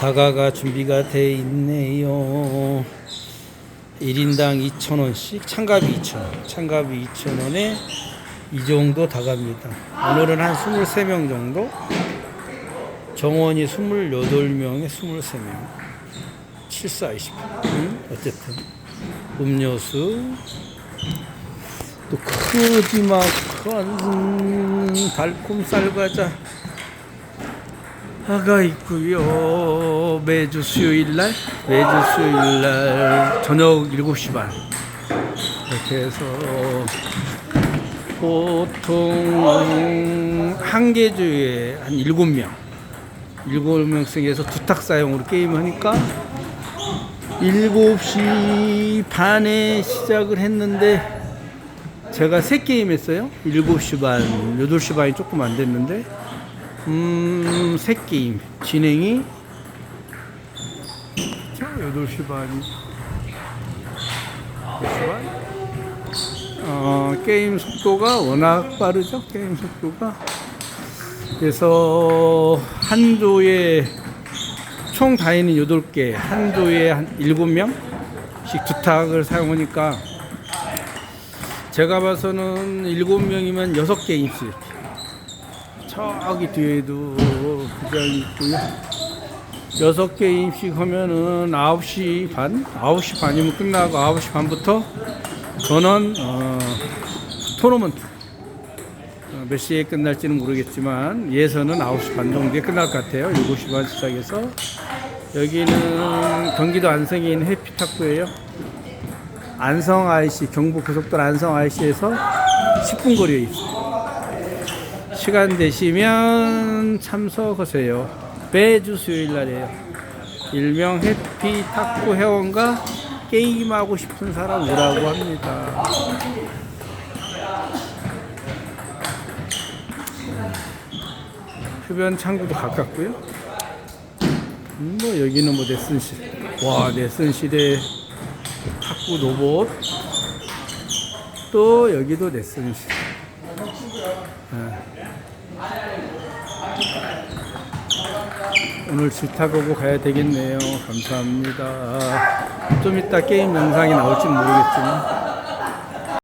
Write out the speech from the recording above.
다가가 준비가 돼 있네요. 1인당 2,000원씩 참가비 2,000원. 참가비 2,000원에 이 정도 다갑니다. 오늘은 한 23명 정도. 정원이 28명에 23명. 74, 20. 음, 어쨌든. 음료수. 또 크지막한 달콤 쌀과자. 화가 있고요. 매주 수요일 날, 매주 수요일 날 저녁 7시 반. 이렇게 해서 보통 한 개주에 한 7명. 7명씩에서 두탁 사용으로 게임을 하니까 7시 반에 시작을 했는데 제가 세 게임 했어요. 7시 반, 8시 반이 조금 안 됐는데 음, 세 게임 진행이 자, 8시 반이 8시 반? 어, 게임 속도가 워낙 빠르죠. 게임 속도가. 그래서 한 조에 총 다이는 8개, 한 조에 한 7명씩 두 탁을 사용하니까 제가 봐서는 7명이면 6게임씩 저기 뒤에도 구장이 있고요. 여섯 게임씩 하면은 9시 반? 9시 반이면 끝나고 9시 반부터 저는 어, 토너먼트 어, 몇 시에 끝날지는 모르겠지만 예선은 9시 반 정도에 끝날 것 같아요. 7시 반 시작해서 여기는 경기도 안성에 있는 해피탁구예요. 안성 IC 경북 고속도로 안성 IC에서 10분 거리에 있어요. 시간 되시면 참석하세요. 매주 수요일 날이에요. 일명 해피 탁구 회원과 게임하고 싶은 사람 오라고 합니다. 흡연 창구도 가깝고요. 음, 뭐 여기는 뭐 레슨실. 와 레슨실에 탁구 로봇. 또 여기도 레슨실. 오늘 질타보고 가야 되겠네요. 감사합니다. 좀 이따 게임 영상이 나올지 모르겠지만.